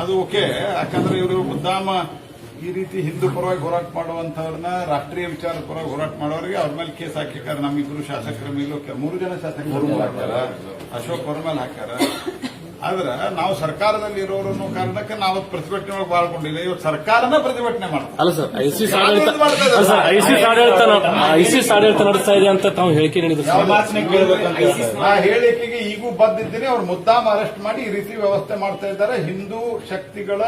ಅದು ಓಕೆ. ಯಾಕಂದ್ರೆ ಇವರು ಮುದ್ದಾಮ ಈ ರೀತಿ ಹಿಂದೂ ಪರವಾಗಿ ಹೋರಾಟ ಮಾಡುವಂತವ್ರನ್ನ ರಾಷ್ಟ್ರೀಯ ವಿಚಾರ ಪರವಾಗಿ ಹೋರಾಟ ಮಾಡೋರಿಗೆ ಅವ್ರ ಮೇಲೆ ಕೇಸ್ ಹಾಕಿಕಾರ ನಮ್ಮಿಬ್ರು ಶಾಸಕರ ಮೇಲೂ ಮೂರು ಜನ ಶಾಸಕರ ಅಶೋಕ್ ಅವ್ರ ಮೇಲೆ ಹಾಕ್ಯಾರ. ಆದ್ರೆ ನಾವು ಸರ್ಕಾರದಲ್ಲಿ ಇರೋರು ಅನ್ನೋ ಕಾರಣಕ್ಕೆ ನಾವು ಪ್ರತಿಭಟನೆ ಒಳಗೆ ಪಾಲ್ಗೊಂಡಿಲ್ಲ ಇವತ್ತು ಸರ್ಕಾರನ ಪ್ರತಿಭಟನೆ ಮಾಡ್ತಾರೆ ಅಲ್ಲ ಸರ್ ಐಸಿಸ್ ಆಡಳಿತ ಐಸಿಸ್ ಆಡಳಿತ ನಡೆಸ್ತಾ ಇದೆ ಅಂತ ತಾವು ಹೇಳಿಕೆ ನೀಡಿದ್ರು ಆ ಹೇಳಿಕೆಗೆ ಈಗೂ ಬದ್ದಿದ್ದೀನಿ ಅವ್ರು ಮುದ್ದಾಮ ಅರೆಸ್ಟ್ ಮಾಡಿ ಈ ರೀತಿ ವ್ಯವಸ್ಥೆ ಮಾಡ್ತಾ ಇದ್ದಾರೆ. ಹಿಂದೂ ಶಕ್ತಿಗಳ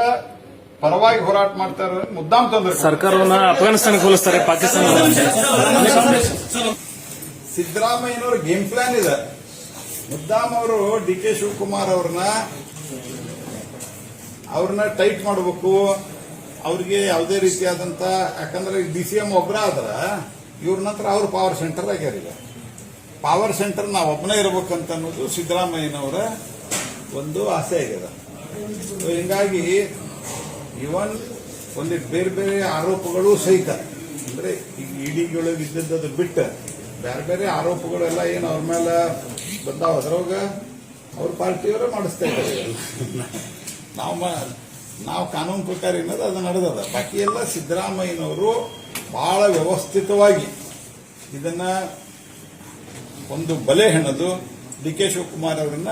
ಪರವಾಗಿ ಹೋರಾಟ ಮಾಡ್ತಾ ಇರೋ ಮುದ್ದಾಮ್ ತೊಂದರೆ ಸರ್ಕಾರವನ್ನ ಅಫ್ಘಾನಿಸ್ತಾನ ಹೋಲಿಸ್ತಾರೆ ಪಾಕಿಸ್ತಾನ ಸಿದ್ದರಾಮಯ್ಯನವ್ರ ಗೇಮ್ ಪ್ಲಾನ್ ಇದೆ. ಮುದ್ದಾಮ್ ಅವರು ಡಿ ಕೆ ಶಿವಕುಮಾರ್ ಅವ್ರನ್ನ ಅವ್ರನ್ನ ಟೈಟ್ ಮಾಡಬೇಕು. ಅವ್ರಿಗೆ ಯಾವುದೇ ರೀತಿಯಾದಂತ, ಯಾಕಂದ್ರೆ ಡಿ ಸಿ ಎಂ ಒಬ್ಬರ ಆದ್ರ ಇವ್ರ ನಂತರ ಅವ್ರ ಪವರ್ ಸೆಂಟರ್ ಆಗ್ಯಾರ ಈಗ ಪವರ್ ಸೆಂಟರ್ ನಾವು ಒಬ್ಬನೇ ಇರಬೇಕಂತ ಅನ್ನೋದು ಸಿದ್ದರಾಮಯ್ಯನವರ ಒಂದು ಆಸೆ ಆಗ್ಯದ. ಸೊ ಹಿಂಗಾಗಿ ಇವನ್ ಒಂದಿಟ್ಟು ಬೇರೆ ಬೇರೆ ಆರೋಪಗಳು ಸಹಿತ, ಅಂದ್ರೆ ಈಗ ಇಡಿಗಳಿಗೆ ಇದ್ದದ್ದು ಬಿಟ್ಟು, ಬೇರೆ ಬೇರೆ ಆರೋಪಗಳೆಲ್ಲ ಏನು ಅವ್ರ ಮೇಲೆ ಬಂದಾವ ಹೊಸರೋಗ ಅವ್ರ ಪಾರ್ಟಿಯವರೇ ಮಾಡಿಸ್ತಾ ಇದ್ದಾರೆ. ನಾವು ಮ- ನಾವು ಕಾನೂನು ಪ್ರಕಾರ ಏನದ ಅದು ನಡೆದದ. ಬಾಕಿ ಎಲ್ಲ ಸಿದ್ದರಾಮಯ್ಯನವರು ಬಹಳ ವ್ಯವಸ್ಥಿತವಾಗಿ ಇದನ್ನ ಒಂದು ಬಲೆ ಹೆಣದು ಡಿ ಕೆ ಶಿವಕುಮಾರ್ ಅವರನ್ನ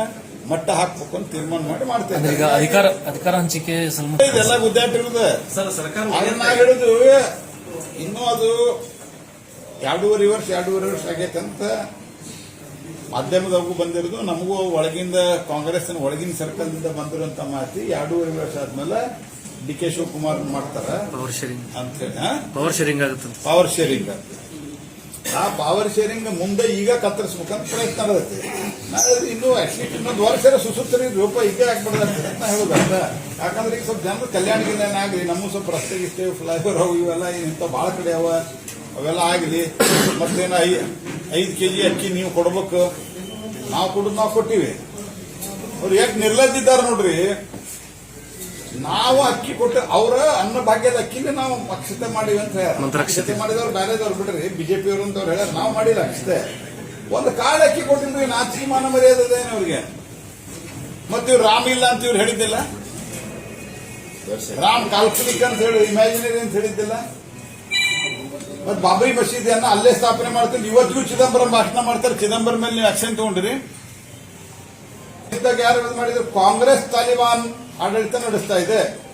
ಮಟ್ಟ ಹಾಕ್ಬೇಕು ಅಂತ ತೀರ್ಮಾನ ಮಾಡಿ ಮಾಡ್ತಾ ಈಗ ಅಧಿಕಾರ ಅಧಿಕಾರ ಹಂಚಿಕೆ ಇದೆಲ್ಲ ಗುದ್ದಾಟ ಇರುದು. ಅದನ್ನ ಇನ್ನೂ ಅದು ಎರಡೂವರೆ ವರ್ಷ ಎರಡೂವರೆ ವರ್ಷ ಆಗೈತಂತ ಮಾಧ್ಯಮದಾಗೂ ಬಂದಿರೋದು ನಮಗೂ ಒಳಗಿಂದ ಕಾಂಗ್ರೆಸ್ನ ಒಳಗಿನ ಸರ್ಕಲ್ದಿಂದ ಬಂದಿರುವಂತ ಮಾತಿ ಎರಡೂವರೆ ವರ್ಷ ಆದ್ಮೇಲೆ ಡಿ ಕೆ ಶಿವಕುಮಾರ್ ಮಾಡ್ತಾರ. ಪವರ್ ಶೇರಿಂಗ್ ಅಂತ ಹೇಳಿ ಹಾ? ಪವರ್ ಶೇರಿಂಗ್ ಆಗುತ್ತೆ ಪವರ್ ಶೇರಿಂಗ್ ಆ ಪವರ್ ಶೇರಿಂಗ್ ಮುಂದೆ ಈಗ ಕತ್ತರಿಸ್ಬೇಕಂತ ಪ್ರಯತ್ನ ಇರುತ್ತೆ ಇನ್ನು ಅಟ್ಲೀಸ್ಟ್ ಇನ್ನೊಂದು ವರ್ಷ ಸುಸುತ್ತರಿ ರೂಪ ಈಗ ಆಗ್ಬಿಡ್ದೈತೆ ಅಂತ ಹೇಳೋದು ಯಾಕಂದ್ರೆ ಈಗ ಸ್ವಲ್ಪ ಜನರು ಕಲ್ಯಾಣ ಏನಾಗ್ಲಿ ನಮ್ಮ ಸ್ವಲ್ಪ ರಸ್ತೆ ಗಿಸ್ತೆ ಫ್ಲೈಓವರ್ ಅವು ಇವೆಲ್ಲ ಇಂಥ ಭಾಳ ಕಡೆ ಅವ ಅವೆಲ್ಲ ಆಗಲಿ. ಮತ್ತೇನ ಐದು ಕೆ ಜಿ ಅಕ್ಕಿ ನೀವು ಕೊಡ್ಬೇಕು. ನಾವು ಕೊಡೋದು ನಾವು ಕೊಟ್ಟಿವಿ. ಅವ್ರು ಯಾಕೆ ನಿರ್ಲಜ್ಜಿದ್ದಾರೆ ನೋಡ್ರಿ? ನಾವು ಅಕ್ಕಿ ಕೊಟ್ಟು ಅವರ ಅನ್ನ ಭಾಗ್ಯದ ಅಕ್ಕಿನೇ ನಾವು ಅಕ್ಷತೆ ಮಾಡಿವಿ ಅಂತ ಹೇಳಿ. ಅಕ್ಷತೆ. ಮಾಡಿದವ್ರು ಬೇರೆದವ್ರು ಬಿಡ್ರಿ. ಬಿಜೆಪಿ ಅವರು ಅಂತವ್ರು ಹೇಳ ನಾವು ಮಾಡಿಲ್ಲ ಅಕ್ಷತೆ. ಒಂದು ಕಾಳು ಅಕ್ಕಿ ಕೊಟ್ಟಿದ್ವಿ ನಾಚಿಕೆ ಮಾನ ಮರ್ಯಾದೆ ಅದೇನು ಅವ್ರಿಗೆ? ಮತ್ತೆ ಇವ್ರು ರಾಮ್ ಇಲ್ಲ ಅಂತ ಇವ್ರು ಹೇಳಿದ್ದಿಲ್ಲ? ರಾಮ್ ಕಾಲ್ಪನಿಕ ಅಂತ ಹೇಳಿ ಇಮ್ಯಾಜಿನರಿ ಅಂತ ಹೇಳಿದ್ದಿಲ್ಲ? ಮತ್ತೆ ಬಾಬರಿ ಮಸೀದಿಯನ್ನ ಅಲ್ಲೇ ಸ್ಥಾಪನೆ ಮಾಡ್ತಾರೆ ಇವತ್ತಿಗೂ ಚಿದಂಬರಂ ಭಾಷಣ ಮಾಡ್ತಾರೆ. ಚಿದಂಬರಂ ಮೇಲೆ ನೀವು ಆಕ್ಷನ್ ತಗೊಂಡ್ರಿ. ಇದ್ದಾಗ ಯಾರು ಮಾಡಿದ್ರು? ಕಾಂಗ್ರೆಸ್ ತಾಲಿಬಾನ್ ಆಡಳಿತ ನಡೆಸ್ತಾ ಇದೆ.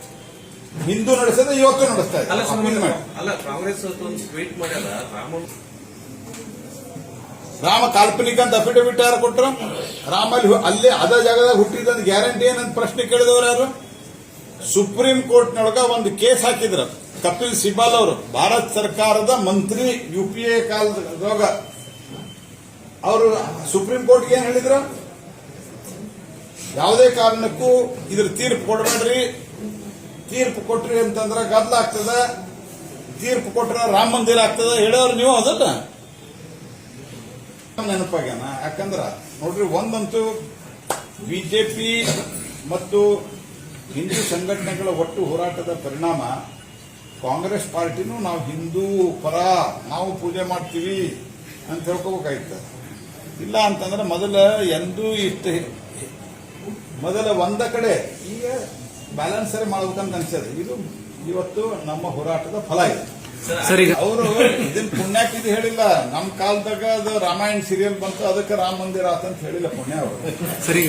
ಹಿಂದೂ ನಡೆಸದೆ ಇವತ್ತು ನಡೆಸ್ತಾ ಇದೆ. ಅಲ್ಲ ಕಾಂಗ್ರೆಸ್ ಟ್ವೀಟ್ ಮಾಡ್ಯಾರ ರಾಮ ರಾಮ ಕಾಲ್ಪನಿಕ ಅಂತ ಅಫಿಡವಿಟ್ ಯಾರು ಕೊಟ್ಟರು ರಾಮ ಅಲ್ಲಿ ಹು- ಅಲ್ಲೇ ಅದ ಜಾಗದಾಗ ಹುಟ್ಟಿದ ಗ್ಯಾರಂಟಿ ಏನಂತ ಪ್ರಶ್ನೆ ಕೇಳಿದವರು ಯಾರು? ಸುಪ್ರೀಂ ಕೋರ್ಟ್ನೊಳಗ ಒಂದು ಕೇಸ್ ಹಾಕಿದ್ರು. ಕಪಿಲ್ ಸಿಬಾಲ್ ಅವರು, ಭಾರತ ಸರ್ಕಾರದ ಮಂತ್ರಿ ಯು ಪಿ ಎ ಕಾಲದಾಗ ಅವರು ಸುಪ್ರೀಂ ಕೋರ್ಟ್ಗೆ ಏನ್ ಹೇಳಿದ್ರು? ಯಾವುದೇ ಕಾರಣಕ್ಕೂ ಇದ್ರ ತೀರ್ಪು ಕೊಡಬೇಡ್ರಿ. ತೀರ್ಪು ಕೊಟ್ರಿ ಅಂತಂದ್ರೆ ಗದ್ದಲ ಆಗ್ತದೆ. ತೀರ್ಪು ಕೊಟ್ರೆ ರಾಮ ಮಂದಿರ ಆಗ್ತದೆ. ಹೇಳೋರು ನೀವು ಅದಲ್ಲ ನೆನಪಾಗ್ಯಾನ? ಯಾಕಂದ್ರ ನೋಡ್ರಿ, ಒಂದಂತೂ ಬಿಜೆಪಿ ಮತ್ತು ಹಿಂದೂ ಸಂಘಟನೆಗಳ ಒಟ್ಟು ಹೋರಾಟದ ಪರಿಣಾಮ ಕಾಂಗ್ರೆಸ್ ಪಾರ್ಟಿನೂ ನಾವು ಹಿಂದೂ ಪರ ನಾವು ಪೂಜೆ ಮಾಡ್ತೀವಿ ಅಂತ ಹೇಳ್ಕೋಬೇಕಾಗಿತ್ತು ಇಲ್ಲ ಅಂತಂದ್ರೆ ಮೊದಲ ಎಂದೂ ಇಷ್ಟು ಮೊದಲ ಒಂದ ಕಡೆ ಈಗ ಬ್ಯಾಲೆನ್ಸ್ ಸರಿ ಮಾಡ್ಬೇಕಂತ ಅನ್ಸದೆ. ಇದು ಇವತ್ತು ನಮ್ಮ ಹೋರಾಟದ ಫಲ ಇದೆ. ಸರಿ ಅವರು ಇದನ್ನ ಪುಣ್ಯಕ್ಕೆ ಇದು ಹೇಳಿಲ್ಲ. ನಮ್ಮ ಕಾಲದಾಗ ಅದು ರಾಮಾಯಣ ಸೀರಿಯಲ್ ಬಂತು ಅದಕ್ಕೆ ರಾಮ ಮಂದಿರ ಆತಂತ ಹೇಳಿಲ್ಲ ಪುಣ್ಯ ಅವರು. ಸರ್